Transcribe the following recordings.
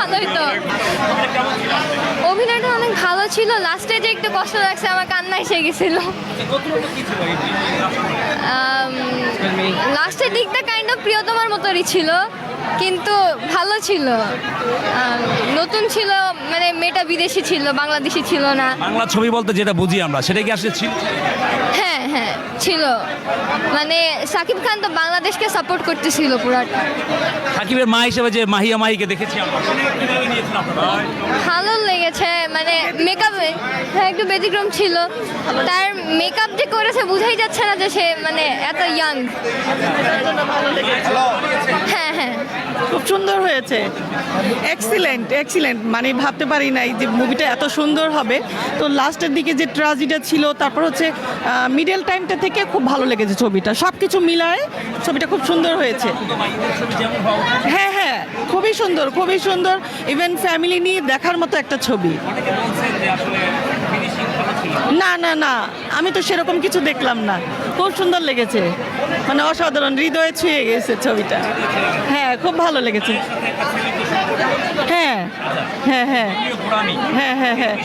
ভালো হতো অভিনয়টা অনেক ভালো ছিল। লাস্টে যে একটু কষ্ট লাগছে, আমার কান্না এসে গেছিল। লাস্টের দিকটা কাইন্ড অফ প্রিয়তমার মতোই ছিল, কিন্তু ভালো ছিল। নতুন ছিল মানে মেয়েটা বিদেশি ছিল, বাংলাদেশি ছিল না। বাংলা ছবি বলতে যেটা বুঝি আমরা, সেটা কি আসলে ছিল। মানে সাকিব খান তো বাংলাদেশকে সাপোর্ট করতেছিল পুরাটা। সাকিবের মা হিসেবে যে মাহিয়া মাহিকে দেখেছি আমরা? ভালো লেগেছে মানে মেকআপে হ্যাঁ একটু ব্যতিক্রম ছিল। তার মেকআপ যে করেছে বোঝাই যাচ্ছে না যে সে মানে এত ইয়াং হ্যাঁ হ্যাঁ। খুব সুন্দর হয়েছে। এক্সিলেন্ট এক্সিলেন্ট মানে ভাবতে পারি নাই যে মুভিটা এত সুন্দর হবে। তো লাস্টের দিকে যে ট্রাজিটা ছিল তারপর হচ্ছে মিডল টাইমটা থেকে খুব ভালো লেগেছে ছবিটা। সব কিছু মিলায় ছবিটা খুব সুন্দর হয়েছে। হ্যাঁ হ্যাঁ খুবই সুন্দর খুবই সুন্দর। ইভেন ফ্যামিলি নিয়ে দেখার মতো একটা ছবি। না না না আমি তো সেরকম কিছু দেখলাম না। খুব সুন্দর লেগেছে। মানে অসাধারণ হৃদয়ে ছুঁয়ে গেছে ছবিটা। হ্যাঁ খুব ভালো লেগেছে। হ্যাঁ হ্যাঁ হ্যাঁ হ্যাঁ হ্যাঁ হ্যাঁ।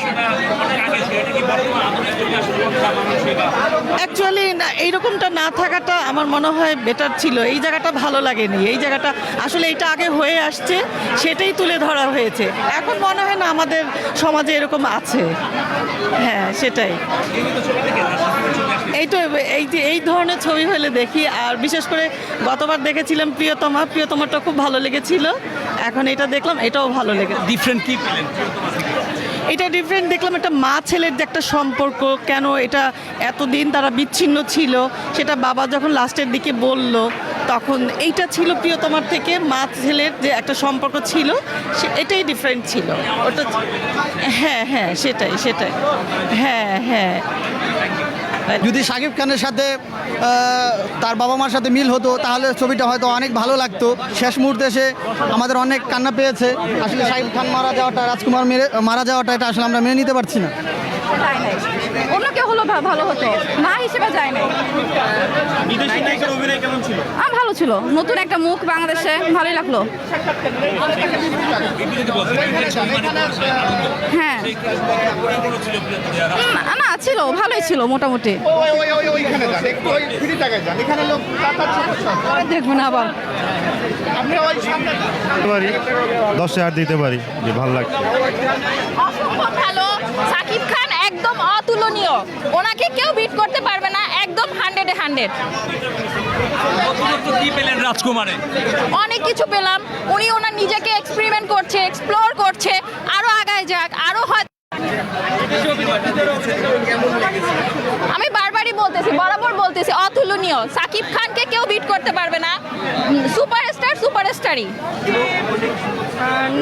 অ্যাকচুয়ালি না, এইরকমটা না থাকাটা আমার মনে হয় বেটার ছিল। এই জায়গাটা ভালো লাগেনি। এই জায়গাটা আসলে এটা আগে হয়ে আসছে, সেটাই তুলে ধরা হয়েছে। এখন মনে হয় না আমাদের সমাজে এরকম আছে। হ্যাঁ সেটাই। এই তো, এই এই ধরনের ছবি হলে দেখি। আর বিশেষ করে গতবার দেখেছিলাম প্রিয়তমা। প্রিয়তমাটা খুব ভালো লেগেছিল। এখন এটা দেখলাম, এটাও ভালো লেগেছে। ডিফারেন্ট কি? এটা ডিফারেন্ট দেখলাম একটা মা ছেলের যে একটা সম্পর্ক, কেন এটা এতদিন তারা বিচ্ছিন্ন ছিল, সেটা বাবা যখন লাস্টের দিকে বলল, তখন এইটা ছিল প্রিয়তমার থেকে মা ছেলের যে একটা সম্পর্ক ছিল, সে এটাই ডিফারেন্ট ছিল। ওটা হ্যাঁ হ্যাঁ সেটাই সেটাই। হ্যাঁ হ্যাঁ। যদি শাকিব খানের সাথে তার বাবা মার সাথে মিল হতো তাহলে ছবিটা হয়তো অনেক ভালো লাগতো। শেষ মুহূর্তে এসে আমাদের অনেক কান্না পেয়েছে। আসলে শাকিব খান মারা যাওয়াটা রাজকুমার মেরে মারা যাওয়াটা এটা আসলে আমরা মেনে নিতে পারছি না। অন্য কেউ হলো ভালো হতো। মা হিসেবে যায় নাই। বিদেশি নায়িকার অভিনয় কেমন ছিল? আর ভালো ছিল। নতুন একটা মুখ বাংলাদেশে ভালোই লাগল। হ্যাঁ। না ছিল ভালোই ছিল মোটামুটি। দেখব না আবার। পারি দশ হাজার দিতে পারি যে ভালো লাগছে। ভালো সাকিব খান একদম অতুলনীয়। ওনাকে কেউ বিট করতে পারবে না একদম হান্ড্রেডে হান্ড্রেড পেলেন রাজকুমারে? অনেক কিছু পেলাম। উনি ওনার নিজেকে এক্সপেরিমেন্ট করছে এক্সপ্লোর করছে। আরও আগায় যাক আরও হয় আমি বারবারই বলতেছি, বরাবর বলতেছি, অতুলনীয়। সাকিব খানকে কেউ বিট করতে পারবে না। সুপারস্টার সুপারস্টারই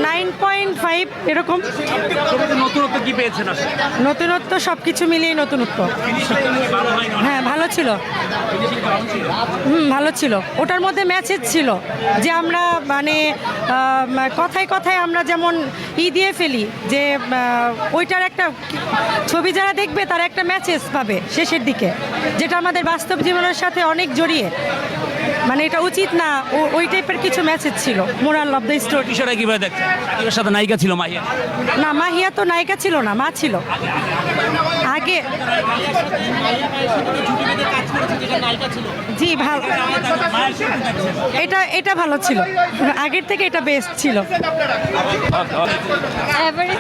নাইন পয়েন্ট ফাইভ এরকম। নতুনত্ব কি পেয়েছেন নতুনত্ব সব কিছু মিলিয়ে নতুনত্ব। হ্যাঁ ভালো ছিল। হুম ভালো ছিল। ওটার মধ্যে ম্যাচেজ ছিল যে আমরা মানে কথায় কথায় আমরা যেমন ই দিয়ে ফেলি যে ওইটার একটা ছবি যারা দেখবে তারা একটা ম্যাচেজ পাবে শেষের দিকে যেটা আমাদের বাস্তব জীবনের সাথে অনেক জড়িয়ে। মানে এটা উচিত না ও- ওই টাইপের কিছু ম্যাচেজ ছিল। মোরাল অফ দ্য স্টোরি বিষয়টা কীভাবে দেখছেন সাকিবের সাথে নায়িকা ছিল মাহিয়া। না মাহিয়া তো নায়িকা ছিল না মা ছিল। আগে। জি ভালো। এটা এটা ভালো ছিল। আগের থেকে এটা বেস্ট ছিল। এভারেজ।